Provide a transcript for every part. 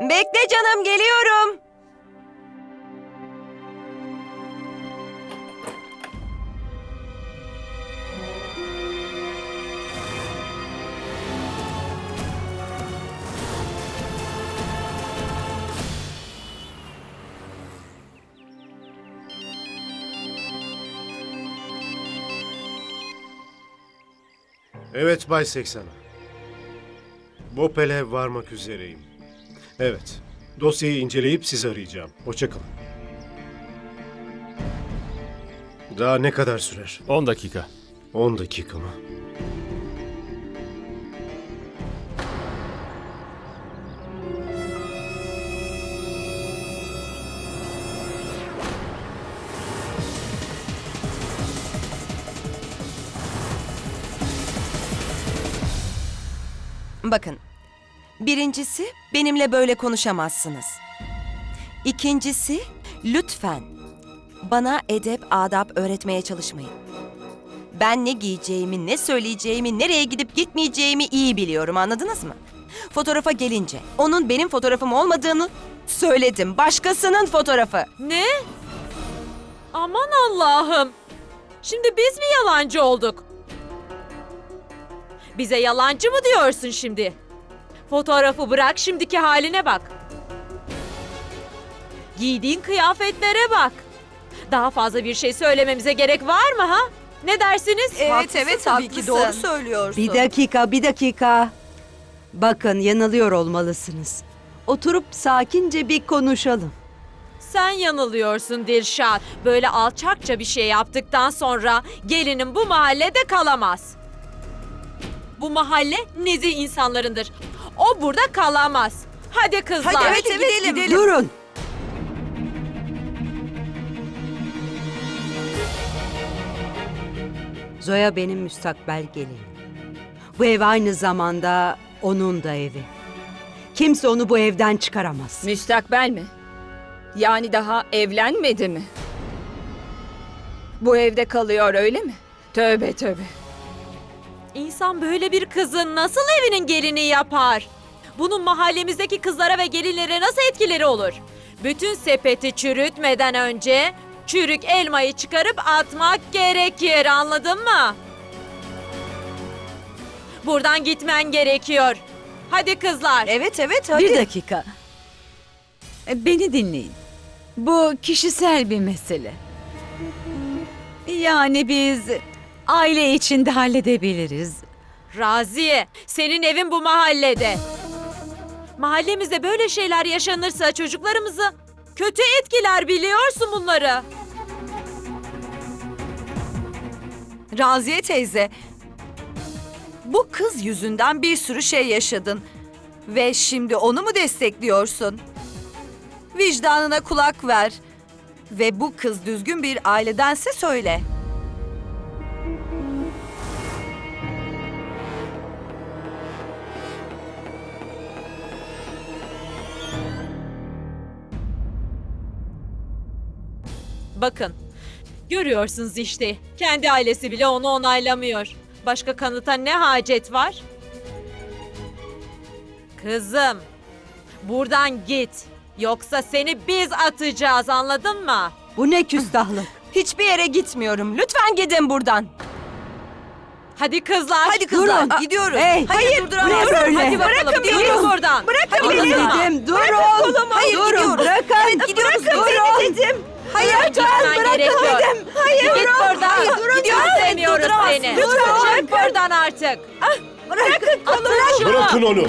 Bekle canım geliyorum. Evet Bay 80. Bopel'e varmak üzereyim. Evet. Dosyayı inceleyip sizi arayacağım. Hoşçakalın. Daha ne kadar sürer? 10 dakika. 10 dakika mı? Bakın. Birincisi benimle böyle konuşamazsınız. İkincisi lütfen bana edep adap öğretmeye çalışmayın. Ben ne giyeceğimi, ne söyleyeceğimi, nereye gidip gitmeyeceğimi iyi biliyorum anladınız mı? Fotoğrafa gelince onun benim fotoğrafım olmadığını söyledim. Başkasının fotoğrafı. Ne? Aman Allah'ım. Şimdi biz mi yalancı olduk? Bize yalancı mı diyorsun şimdi? Fotoğrafı bırak şimdiki haline bak. Giydiğin kıyafetlere bak. Daha fazla bir şey söylememize gerek var mı ha? Ne dersiniz? Evet evet tabii ki doğru söylüyorsun. Bir dakika, bir dakika. Bakın yanılıyor olmalısınız. Oturup sakince bir konuşalım. Sen yanılıyorsun Dilşat. Böyle alçakça bir şey yaptıktan sonra gelinin bu mahallede kalamaz. Bu mahalle nezih insanlarındır. O burada kalamaz. Hadi kızlar. Hadi evet, gidelim. gidelim. Durun. Zoya benim müstakbel gelinim. Bu ev aynı zamanda onun da evi. Kimse onu bu evden çıkaramaz. Müstakbel mi? Yani daha evlenmedi mi? Bu evde kalıyor öyle mi? Tövbe tövbe. İnsan böyle bir kızın nasıl evinin gelini yapar? Bunun mahallemizdeki kızlara ve gelinlere nasıl etkileri olur? Bütün sepeti çürütmeden önce çürük elmayı çıkarıp atmak gerekir anladın mı? Buradan gitmen gerekiyor. Hadi kızlar. Evet evet hadi. Bir dakika. E, Beni dinleyin. Bu kişisel bir mesele. Yani biz aile içinde halledebiliriz. Raziye, senin evin bu mahallede. Mahallemizde böyle şeyler yaşanırsa çocuklarımızı kötü etkiler biliyorsun bunları. Raziye teyze. Bu kız yüzünden bir sürü şey yaşadın. Ve şimdi onu mu destekliyorsun? Vicdanına kulak ver. Ve bu kız düzgün bir ailedense söyle. Bakın, görüyorsunuz işte. Kendi ailesi bile onu onaylamıyor. Başka kanıta ne hacet var? Kızım, buradan git. Yoksa seni biz atacağız anladın mı? Bu ne küstahlık? Hiçbir yere gitmiyorum. Lütfen gidin buradan. Hadi kızlar. Hadi kızlar Durun. gidiyoruz. Hey, Hayır, bu ne böyle? Hadi bakalım gidiyoruz buradan. Bırakın Hadi beni. Dedim durun. Hayır, durun. gidiyoruz. Bırakın. Evet, gidiyoruz. Durun. dedim. Hayır, gitmen gerekiyor. Hayır. Git buradan. Hayır, durun. Gidiyoruz Hayır, demiyoruz durduramazsın. seni. Lütfen. Çık buradan artık. Bırakın Atın şunu. Bırakın onu!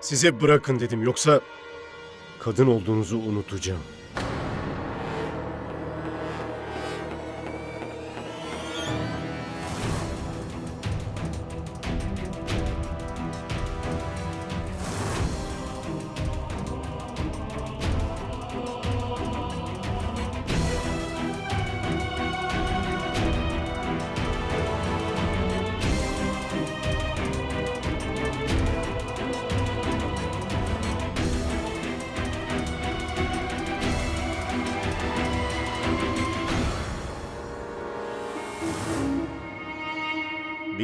Size bırakın dedim yoksa kadın olduğunuzu unutacağım.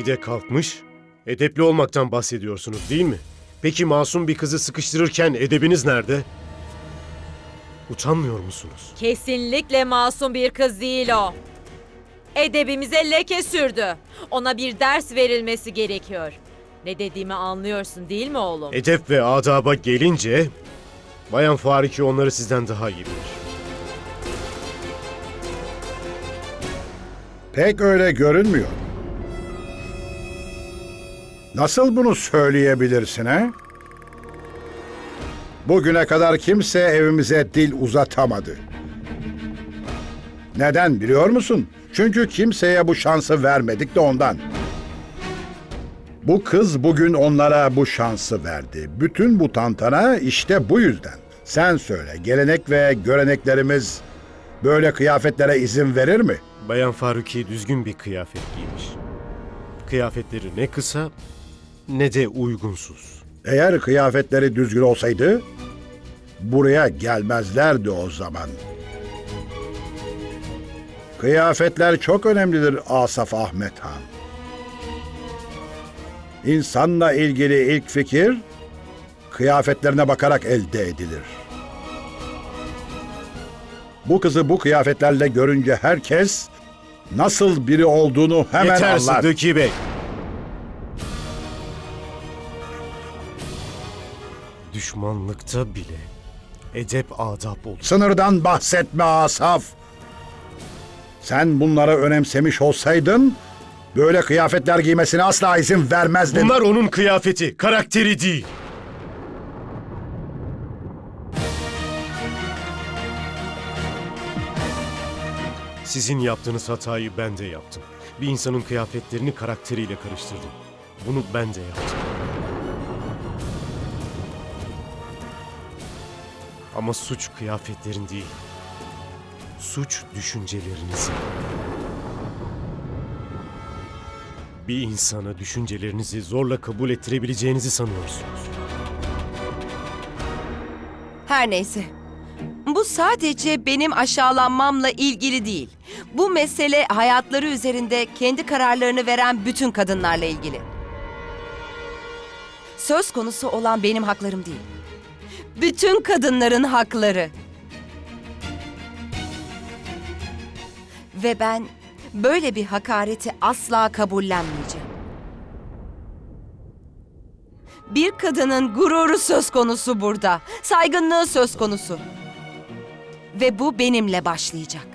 Bir de kalkmış, edepli olmaktan bahsediyorsunuz değil mi? Peki masum bir kızı sıkıştırırken edebiniz nerede? Utanmıyor musunuz? Kesinlikle masum bir kız değil o. Edebimize leke sürdü. Ona bir ders verilmesi gerekiyor. Ne dediğimi anlıyorsun değil mi oğlum? Edep ve adaba gelince, Bayan Fariki onları sizden daha iyi bilir. Pek öyle görünmüyor. Nasıl bunu söyleyebilirsin he? Bugüne kadar kimse evimize dil uzatamadı. Neden biliyor musun? Çünkü kimseye bu şansı vermedik de ondan. Bu kız bugün onlara bu şansı verdi. Bütün bu tantana işte bu yüzden. Sen söyle, gelenek ve göreneklerimiz böyle kıyafetlere izin verir mi? Bayan Faruki düzgün bir kıyafet giymiş. Kıyafetleri ne kısa ne de uygunsuz. Eğer kıyafetleri düzgün olsaydı buraya gelmezlerdi o zaman. Kıyafetler çok önemlidir Asaf Ahmet Han. İnsanla ilgili ilk fikir kıyafetlerine bakarak elde edilir. Bu kızı bu kıyafetlerle görünce herkes nasıl biri olduğunu hemen Yeter anlar. Sıddıki Bey. Düşmanlıkta bile edep adap olur. Sınırdan bahsetme Asaf. Sen bunları önemsemiş olsaydın böyle kıyafetler giymesine asla izin vermezdin. Bunlar onun kıyafeti, karakteri değil. Sizin yaptığınız hatayı ben de yaptım. Bir insanın kıyafetlerini karakteriyle karıştırdım. Bunu ben de yaptım. Ama suç kıyafetlerin değil. Suç düşüncelerinizin. Bir insana düşüncelerinizi zorla kabul ettirebileceğinizi sanıyorsunuz. Her neyse. Bu sadece benim aşağılanmamla ilgili değil. Bu mesele hayatları üzerinde kendi kararlarını veren bütün kadınlarla ilgili. Söz konusu olan benim haklarım değil. Bütün kadınların hakları. Ve ben böyle bir hakareti asla kabullenmeyeceğim. Bir kadının gururu söz konusu burada. Saygınlığı söz konusu. Ve bu benimle başlayacak.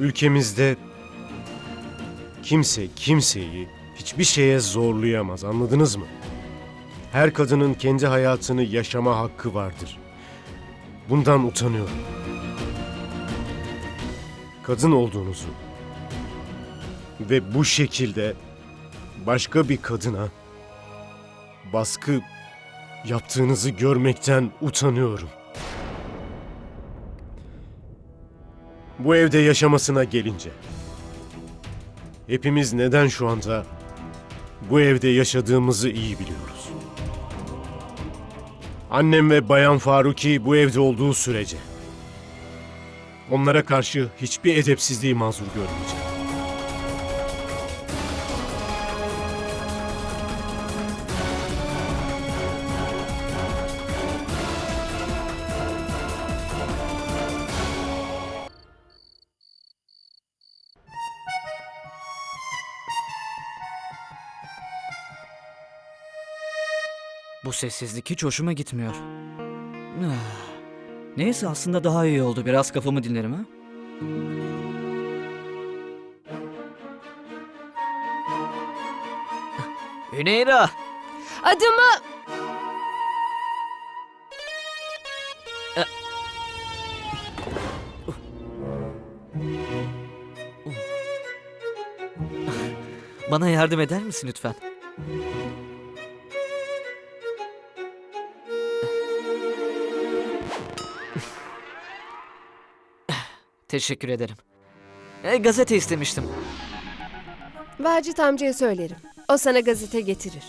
Ülkemizde kimse kimseyi hiçbir şeye zorlayamaz anladınız mı? Her kadının kendi hayatını yaşama hakkı vardır. Bundan utanıyorum. Kadın olduğunuzu ve bu şekilde başka bir kadına baskı yaptığınızı görmekten utanıyorum. Bu evde yaşamasına gelince hepimiz neden şu anda bu evde yaşadığımızı iyi biliyoruz. Annem ve Bayan Faruki bu evde olduğu sürece onlara karşı hiçbir edepsizliği mazur görmeyeceğim. Bu sessizlik hiç hoşuma gitmiyor. Ah. Neyse aslında daha iyi oldu. Biraz kafamı dinlerim ha. Hüneyra! Adımı... Bana yardım eder misin lütfen? Teşekkür ederim. E, gazete istemiştim. Vacit amcaya söylerim. O sana gazete getirir.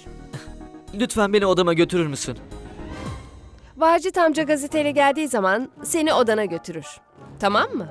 Lütfen beni odama götürür müsün? Vacit amca gazeteyle geldiği zaman seni odana götürür. Tamam mı?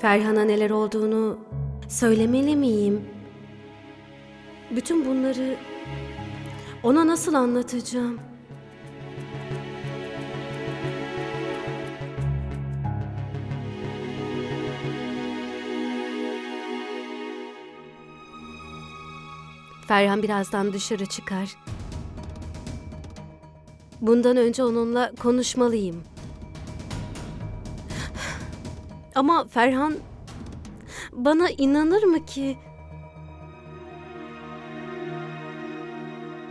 Ferhan'a neler olduğunu söylemeli miyim? Bütün bunları ona nasıl anlatacağım? Ferhan birazdan dışarı çıkar. Bundan önce onunla konuşmalıyım. Ama Ferhan bana inanır mı ki?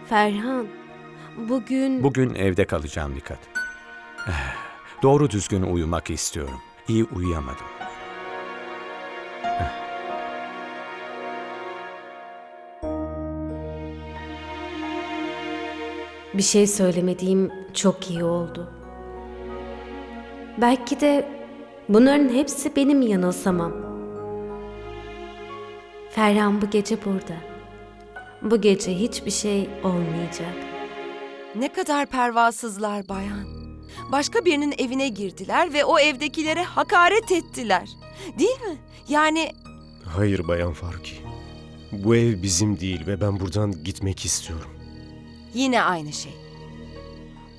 Ferhan, bugün Bugün evde kalacağım Nikat. Eh, Doğru düzgün uyumak istiyorum. İyi uyuyamadım. bir şey söylemediğim çok iyi oldu. Belki de bunların hepsi benim yanılsamam. Ferhan bu gece burada. Bu gece hiçbir şey olmayacak. Ne kadar pervasızlar bayan. Başka birinin evine girdiler ve o evdekilere hakaret ettiler. Değil mi? Yani Hayır Bayan Faruki. Bu ev bizim değil ve ben buradan gitmek istiyorum. yine aynı şey.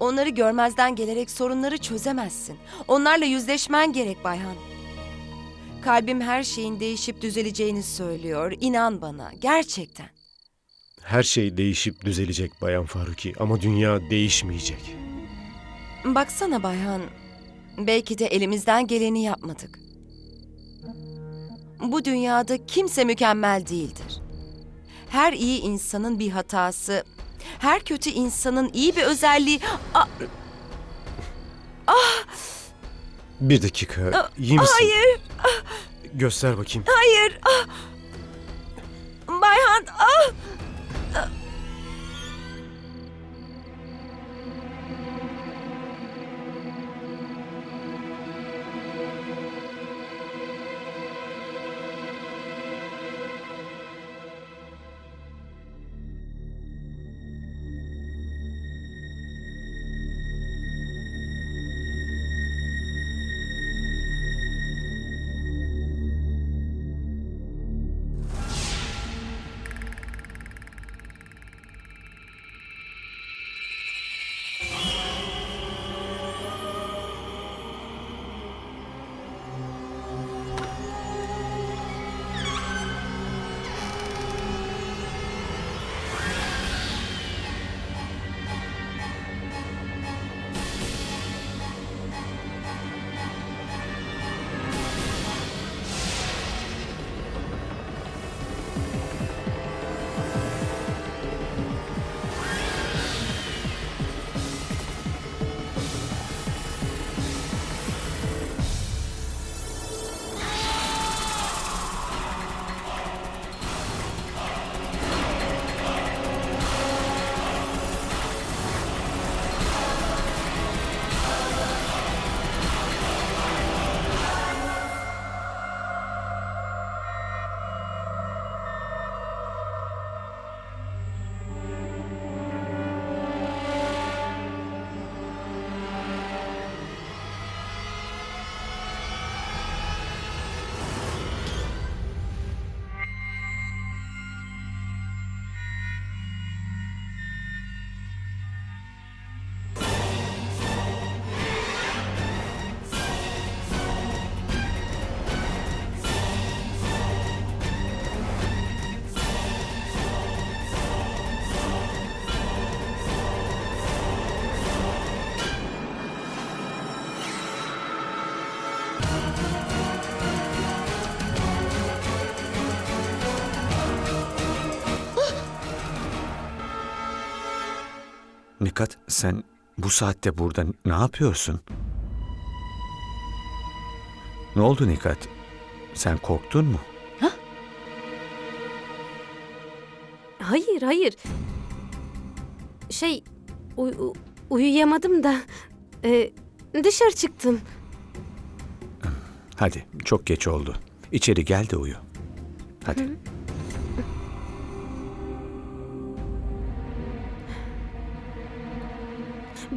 Onları görmezden gelerek sorunları çözemezsin. Onlarla yüzleşmen gerek Bayhan. Kalbim her şeyin değişip düzeleceğini söylüyor. İnan bana, gerçekten. Her şey değişip düzelecek Bayan Faruki ama dünya değişmeyecek. Baksana Bayhan, belki de elimizden geleni yapmadık. Bu dünyada kimse mükemmel değildir. Her iyi insanın bir hatası, her kötü insanın iyi bir özelliği... Aa, Bir dakika, iyi misin? hayır, Göster bakayım. hayır. ah! Bayhan, ah! Nikat sen bu saatte burada ne yapıyorsun? Ne oldu Nikat? Sen korktun mu? Hayır, hayır. Şey, uy- uyuyamadım da e, dışarı çıktım. Hadi çok geç oldu. İçeri gel de uyu. Hadi.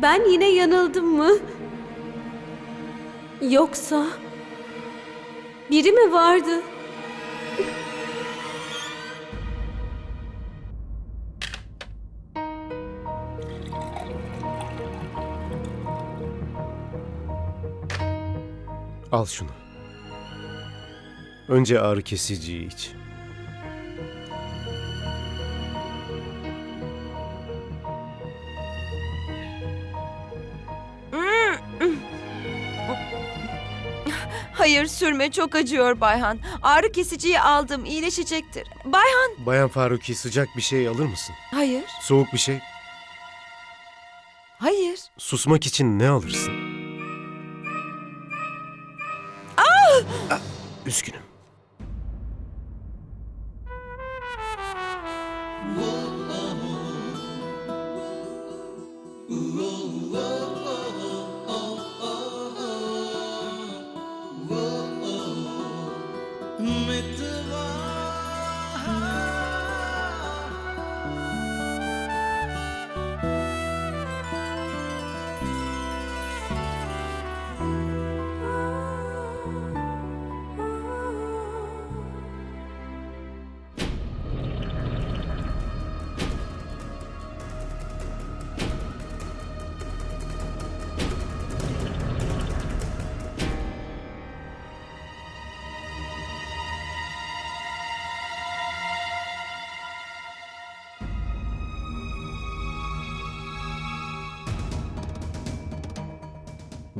Ben yine yanıldım mı? Yoksa Biri mi vardı? Al şunu. Önce ağrı kesiciyi iç. Hayır sürme çok acıyor Bayhan. Ağrı kesiciyi aldım iyileşecektir. Bayhan. Bayan Faruki sıcak bir şey alır mısın? Hayır. Soğuk bir şey. Hayır. Susmak için ne alırsın? Ah! Üzgünüm.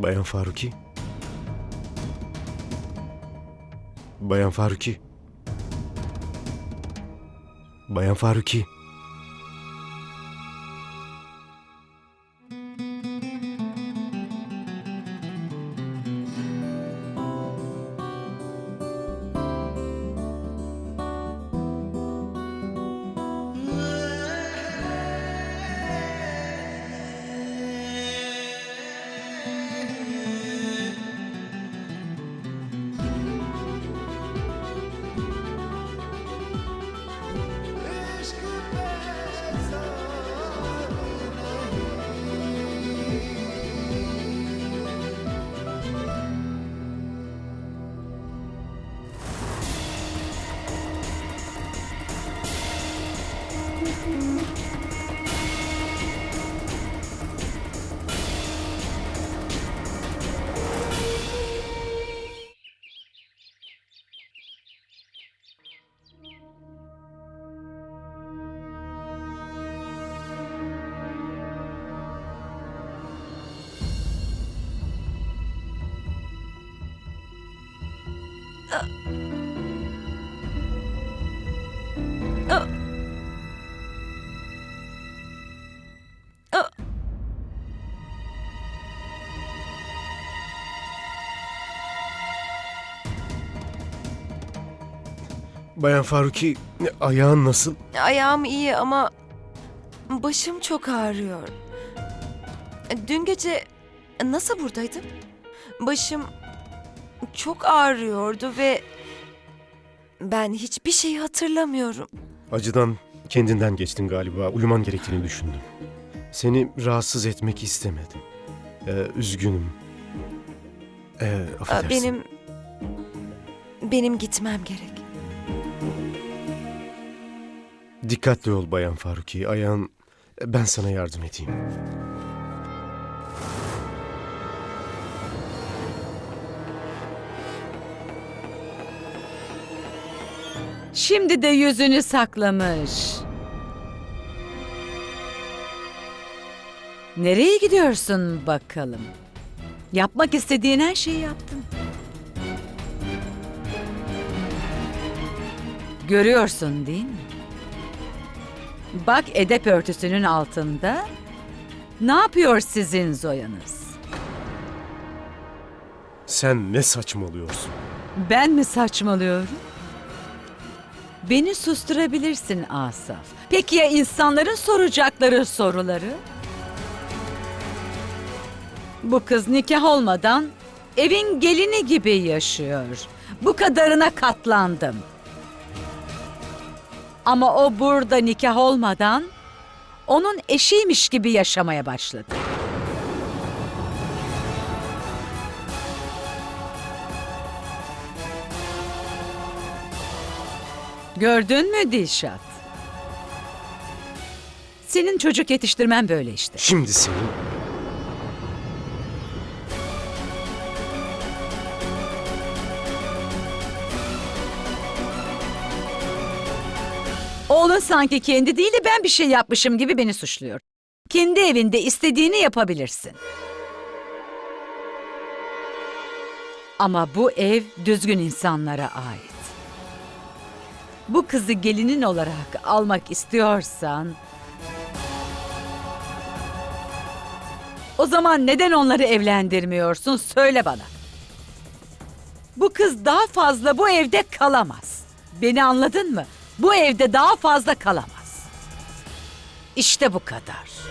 Bayan Faruki. Bayan Faruki. Bayan Faruki. Bayan Faruki ayağın nasıl? Ayağım iyi ama başım çok ağrıyor. Dün gece nasıl buradaydım? Başım çok ağrıyordu ve ben hiçbir şeyi hatırlamıyorum. Acıdan kendinden geçtin galiba. Uyuman gerektiğini düşündüm. Seni rahatsız etmek istemedim. Ee, üzgünüm. Ee, affedersin. Benim benim gitmem gerek. Dikkatli ol Bayan Faruki. Ayağın... Ben sana yardım edeyim. Şimdi de yüzünü saklamış. Nereye gidiyorsun bakalım? Yapmak istediğin her şeyi yaptın. Görüyorsun değil mi? Bak edep örtüsünün altında ne yapıyor sizin Zoyanız? Sen ne saçmalıyorsun? Ben mi saçmalıyorum? Beni susturabilirsin Asaf. Peki ya insanların soracakları soruları? Bu kız nikah olmadan evin gelini gibi yaşıyor. Bu kadarına katlandım. Ama o burada nikah olmadan onun eşiymiş gibi yaşamaya başladı. Gördün mü Dilşat? Senin çocuk yetiştirmen böyle işte. Şimdi senin Oğlun sanki kendi değil de ben bir şey yapmışım gibi beni suçluyor. Kendi evinde istediğini yapabilirsin. Ama bu ev düzgün insanlara ait. Bu kızı gelinin olarak almak istiyorsan... O zaman neden onları evlendirmiyorsun söyle bana. Bu kız daha fazla bu evde kalamaz. Beni anladın mı? Bu evde daha fazla kalamaz. İşte bu kadar.